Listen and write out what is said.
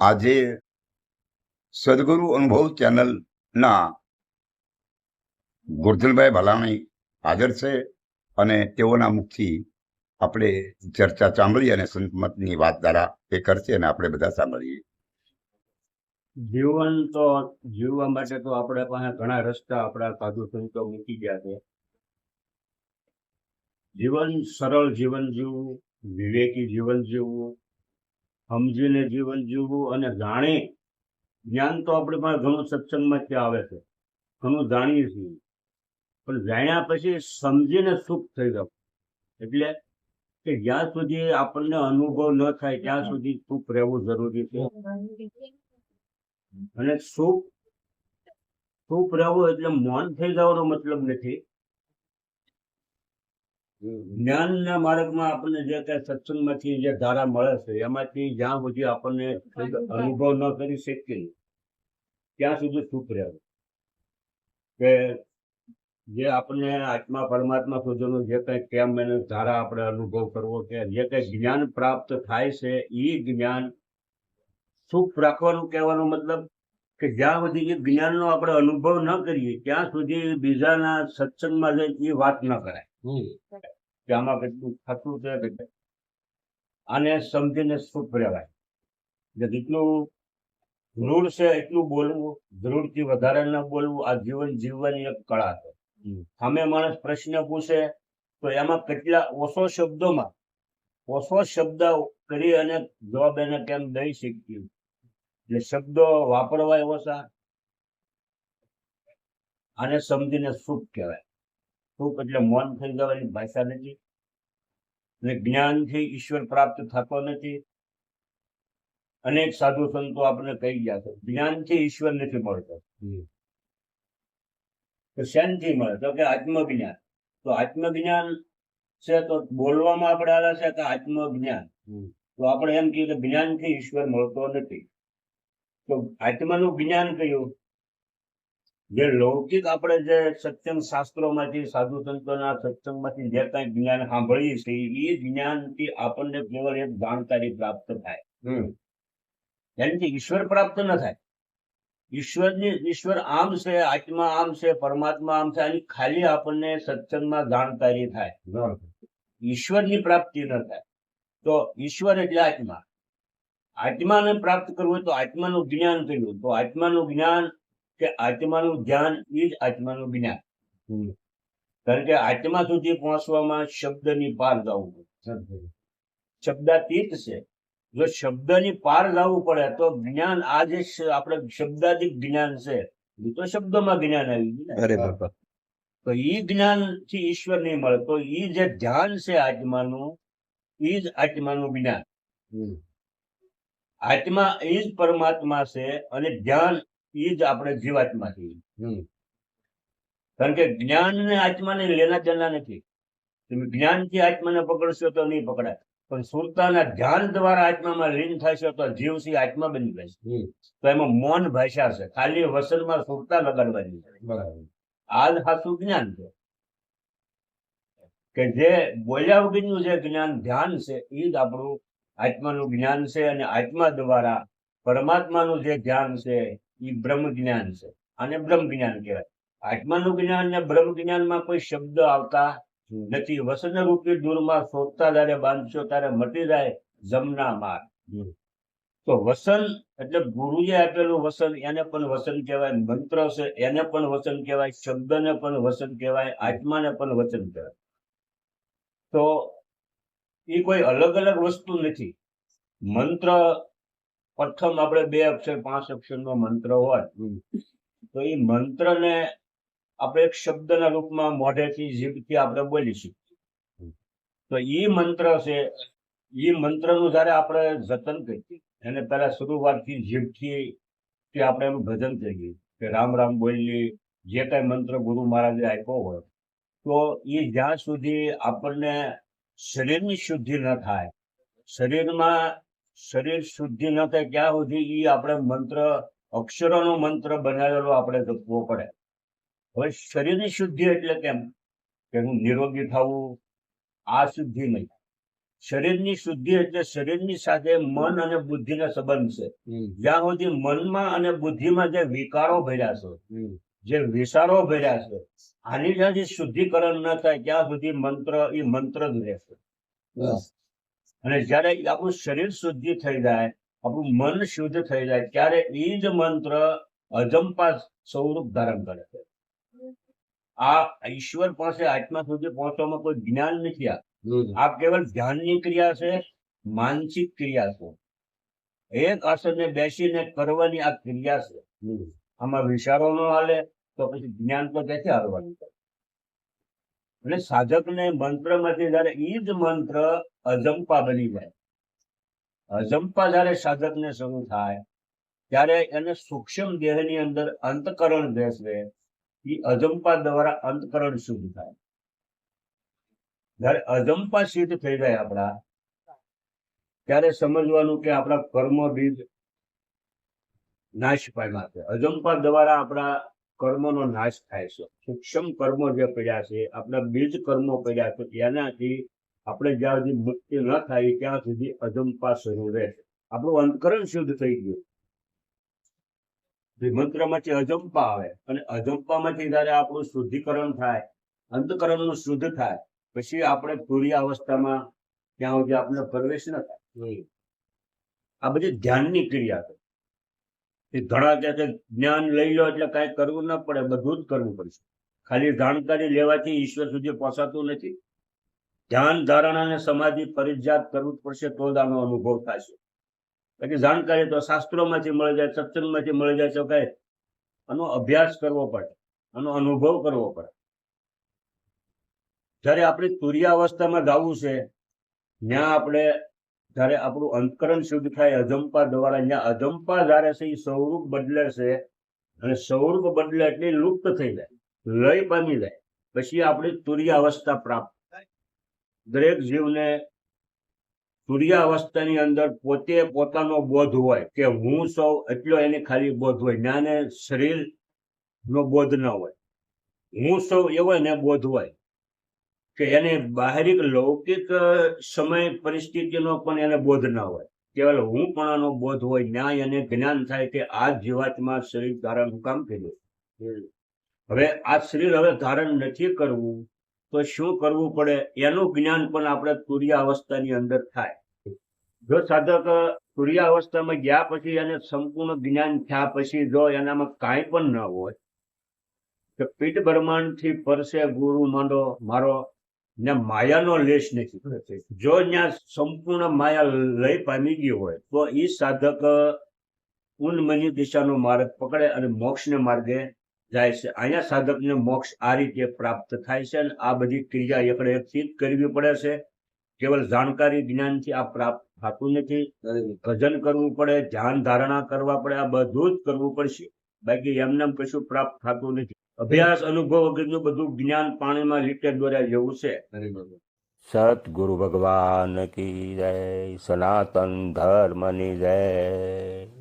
આજે સદગુરુ અનુભવ ચેનલના ગુરધલભાઈ ભલાણી હાજર છે અને તેઓના મુખથી આપણે ચર્ચા સાંભળી અને સંતમતની વાત દ્વારા એ કરશે અને આપણે બધા સાંભળીએ. જીવન તો, જીવવા માટે તો આપણે પાસે ઘણા રસ્તા આપણા સાધુ સંતો મૂકી ગયા છે. જીવન સરળ જીવન જીવવું, વિવેકી જીવન જીવવું, સમજીને જીવન જીવવું અને જાણે જ્ઞાન તો આપણે પાસે ઘણું સત્સંગમાંથી આવે છે, ઘણું જાણીએ છીએ. પણ જાણ્યા પછી સમજીને સુખ થઈ જવું. એટલે કે જ્યાં સુધી આપણને અનુભવ ન થાય, ત્યાં સુધી સુખ રહેવું જરૂરી છે. અને સુખ સુખ રહેવું એટલે મૌન થઈ જવાનો મતલબ નથી. જ્ઞાનના માર્ગમાં આપણને જે કઈ સત્સંગમાંથી જે ધારા મળે છે, એમાંથી જ્યાં સુધી આપણને અનુભવ ન કરી શકીએ, ત્યાં સુધી સુખ રહેવું. કે જે આપણને આત્મા પરમાત્મા સુધીનો જે કંઈ કેમ એને ધારા આપણે અનુભવ કરવો કે જે કંઈ જ્ઞાન પ્રાપ્ત થાય છે એ જ્ઞાન સુખ રાખવાનું કહેવાનો મતલબ કે જ્યાં સુધી એ જ્ઞાનનો આપણે અનુભવ ન કરીએ ત્યાં સુધી બીજાના સત્સંગમાં જઈ એ વાત ન કરાય. કે આમાં કેટલું થતું છે આને સમજીને સુખ રહેવાય. એટલે જેટલું જરૂર છે એટલું બોલવું જરૂરથી વધારે ન બોલવું આ જીવન જીવવાની એક કળા છે. સામે માણસ પ્રશ્ન પૂછે તો એમાં કેટલા ઓછો શબ્દોમાં ઓછો શબ્દ કરી અને જવાબ એને કેમ દઈ શકીએ એટલે શબ્દો વાપરવાય ઓછા આને સમજીને સુખ કહેવાય. સુખ એટલે મૌન થઈ જવાની ભાષા નથી. અને જ્ઞાનથી ઈશ્વર પ્રાપ્ત થતો નથી. અનેક સાધુ સંતો આપણે કહી ગયા છે જ્ઞાનથી ઈશ્વર નથી મળતો. તો શાંતિ મળે? તો કે આત્મજ્ઞાન. તો આત્મજ્ઞાન છે તો બોલવામાં આપણે આવે છે કે આત્મજ્ઞાન. તો આપણે એમ કહીએ કે જ્ઞાનથી ઈશ્વર મળતો નથી. તો આત્માનું જ્ઞાન કયું? જે લૌકિક આપણે જે સત્સંગ શાસ્ત્રોમાંથી સાધુ સંતોના સત્સંગમાંથી જે કાંઈ જ્ઞાન સાંભળીએ છીએ એ જ્ઞાનથી આપણને કેવળ એક જાણકારી પ્રાપ્ત થાય. એનાથી ઈશ્વર પ્રાપ્ત ન થાય. ઈશ્વરની ઈશ્વર આમ છે આત્મા આમ છે પરમાત્મા આમ છે આની ખાલી આપણને સત્સંગમાં જાણકારી થાય. ઈશ્વરની પ્રાપ્તિ ન થાય. તો ઈશ્વર એટલે આત્મા. આત્માને પ્રાપ્ત કરવું હોય તો આત્માનું જ્ઞાન કર્યું તો આત્માનું જ્ઞાન કે આત્માનું ધ્યાન એ જ આત્માનું જ્ઞાન. કારણ કે આત્મા સુધી પહોંચવામાં શબ્દની પાર જવું પડે. શબ્દાતીત છે. જો શબ્દની પાર જવું પડે તો જ્ઞાન આ જે આપણે શબ્દાધિક જ્ઞાન છે એ તો શબ્દોમાં જ્ઞાન આવી ગયું તો એ જ્ઞાનથી ઈશ્વર નહીં મળે. તો એ જે ધ્યાન છે આત્માનું એ જ આત્માનું જ્ઞાન. આત્મા એ જ પરમાત્મા છે અને ધ્યાન એ જ આપણે જીવાત્મા છીએ. કારણ કે જ્ઞાન ને આત્માને લેના દેના નથી. તમે જ્ઞાનથી આત્માને પકડશો તો નહીં પકડાય. પણ સુરતાના ધ્યાન દ્વારા આત્મામાં લીન થશે તો જીવ સી આત્મા બની જશે. તો એમાં મૌન ભાષા છે. ખાલી વસનમાં સુરતા લગાડવાની આ જ સાચું જ્ઞાન છે. કે જે બોલ્યા વગરનું જે જ્ઞાન ધ્યાન છે એ જ આપણું આત્માનું જ્ઞાન છે અને આત્મા દ્વારા પરમાત્માનું જે ધ્યાન છે, એ બ્રહ્મ જ્ઞાન છે. અને બ્રહ્મ જ્ઞાન કહેવાય. આત્માનું જ્ઞાન ને બ્રહ્મ જ્ઞાનમાં કોઈ શબ્દ આવતા નથી. વસન રૂપી દૂરમાં શોધતા જ્યારે બાંધશો ત્યારે મટી જાય જમના માર તો વસન એટલે ગુરુએ આપેલું વસન, એને પણ વસન કહેવાય, મંત્ર છે, એને પણ વચન કહેવાય, શબ્દને પણ વચન કહેવાય, આત્માને પણ વચન કહેવાય. તો એ કોઈ અલગ અલગ વસ્તુ નથી. મંત્ર પ્રથમ આપણે બે અક્ષર પાંચ અક્ષરનો મંત્ર હોય તો એ મંત્રને આપણે એક શબ્દના રૂપમાં મોઢેથી જીભથી આપણે બોલી શકીએ તો એ મંત્ર છે એ મંત્રનું જ્યારે આપણે જતન કરીએ એને પહેલા શરૂઆતથી જીભથી કે આપણે એનું ભજન કરીએ કે રામ રામ બોલીએ જે કાંઈ મંત્ર ગુરુ મહારાજે આપ્યો હોય તો એ જ્યાં સુધી આપણને શરીરની શુદ્ધિ ન થાય. શરીરમાં શરીર શુદ્ધિ ન થાય ક્યાં સુધી એ આપણે મંત્ર અક્ષરોનો મંત્ર બનાવેલો આપણે જપવો પડે. હવે શરીરની શુદ્ધિ એટલે કેમ? કે હું નિરોગી થવું આ શુદ્ધિ નહીં. શરીરની શુદ્ધિ એટલે શરીરની સાથે મન અને બુદ્ધિનો સંબંધ છે. જ્યાં સુધી મનમાં અને બુદ્ધિમાં જે વિકારો ભર્યા છે જે વિચારો ભર્યા છે આની જ્યાંથી શુદ્ધિકરણ ન થાય ત્યાં સુધી મંત્ર એ મંત્ર જ રહેશે. અને જ્યારે આપણું શરીર શુદ્ધિ થઈ જાય આપણું મન શુદ્ધ થઈ જાય ત્યારે એ જ મંત્ર અજંપા સ્વરૂપ ધારણ કરે છે. આ ઈશ્વર પાસે આત્મા સુધી પહોંચવામાં કોઈ જ્ઞાન નથી આ કેવલ ધ્યાનની ક્રિયા છે માનસિક ક્રિયા છે. એક આસને બેસીને કરવાની આ ક્રિયા છે. આમાં વિચારો ન હાલે તો પછી જ્ઞાન તો ક્યાંથી હાલવાનું એટલે સાધકને મંત્રમાંથી જયારે ઈ જ મંત્ર અજંપા બની જાય. અજંપા જયારે સાધકને શરૂ થાય, ત્યારે એને સૂક્ષ્મ દેહની અંદર અંતકરણ બેસવે એ અજંપા દ્વારા અંતકરણ શુદ્ધ થાય. જયારે અજંપા સિદ્ધ થઈ જાય આપણા, ત્યારે સમજવાનું કે આપણા કર્મ બીજ નાશ પામ્યા છે. અજંપા દ્વારા આપણા કર્મનો નાશ થાય છે. સૂક્ષ્મ કર્મો જે પડ્યા છે, આપણા બીજ કર્મો પડ્યા છે, એનાથી આપણે જ્યાં સુધી મુક્તિ ન થાય, ત્યાં સુધી અજંપા શરૂ રહે છે. આપણું અંતકરણ શુદ્ધ થઈ ગયું. મંત્રમાંથી અજંપા આવે, અને અજંપામાંથી જયારે આપણું શુદ્ધિકરણ થાય, અંતકરણનું શુદ્ધ થાય, પછી આપણે તુર્ય અવસ્થામાં ત્યાં સુધી આપણે પ્રવેશ ન થાય. આ બધી ધ્યાનની ક્રિયા છે. એ ઘણા કહે જ્ઞાન લઈ લો એટલે કાંઈ કરવું ન પડે, બધું જ કરવું પડશે. ખાલી જાણકારી લેવાથી ઈશ્વર સુધી પહોંચાતું નથી. ધ્યાન, ધારણા અને સમાધિ ફરજિયાત કરવું જ પડશે, તો જ આનો અનુભવ થશે બાકી જાણકારી તો શાસ્ત્રોમાંથી મળી જાય, સત્સંગમાંથી મળી જાય, તો કાંઈ આનો અભ્યાસ કરવો પડે, આનો અનુભવ કરવો પડે. જ્યારે આપણે તુર્યાવસ્થામાં ગાવું છે, ત્યાં આપણે જ્યારે આપણું અંતકરણ શુદ્ધ થાય, અજંપા દ્વારા ત્યાં અજંપા જ્યારે છે એ સ્વરૂપ બદલે છે. અને સ્વરૂપ બદલે એટલે લુપ્ત થઈ જાય, લય પામી જાય. પછી આપણી તુર્યાવસ્થા પ્રાપ્ત. થાય દરેક જીવને તુર્યાવસ્થાની અંદર પોતે પોતાનો બોધ હોય કે હું સૌ એટલો એને ખાલી બોધ હોય. જ્ઞાને શરીર નો બોધ ન હોય. હું સૌ એવો એને બોધ હોય. કે એને બાહરિક લૌકિક સમય પરિસ્થિતિનો પણ એને બોધ ના હોય. કેવલ હું પણ બોધ હોય ન્યાય અને જ્ઞાન થાય કે આ જીવાતમાં શરીર ધારણ કામ કર્યું. હવે આ શરીર હવે ધારણ નથી કરવું તો શું કરવું પડે? એનું જ્ઞાન પણ આપણે તુર્ય અવસ્થાની અંદર થાય. જો સાધક તુર્ય અવસ્થામાં ગયા પછી એને સંપૂર્ણ જ્ઞાન થયા પછી જો એનામાં કાંઈ પણ ન હોય તો પીઠ બ્રહ્માંડથી પરસે ગુરુ માંડો મારો ને માયાનો લેશ નથી. જો ત્યાં સંપૂર્ણ માયા લઈ પામી ગઈ હોય, તો એ સાધક ઉન્મની દિશાનો માર્ગ પકડે અને મોક્ષને માર્ગે જાય છે. અહીંયા સાધકને મોક્ષ આ રીતે પ્રાપ્ત થાય છે અને આ બધી ક્રિયા એકડે એકથી કરવી પડે છે. કેવલ જાણકારી જ્ઞાનથી આ પ્રાપ્ત થતું નથી. ભજન કરવું પડે, ધ્યાન ધારણા કરવા પડે, આ બધું જ કરવું પડશે. બાકી એમને એમ કશું પ્રાપ્ત થતું નથી. અભ્યાસ અનુભવ વગરનું બધું જ્ઞાન પાણીમાં લીટે દ્વારા જેવું છે. સતગુરુ ભગવાન કી જય સનાતન ધર્મની જય.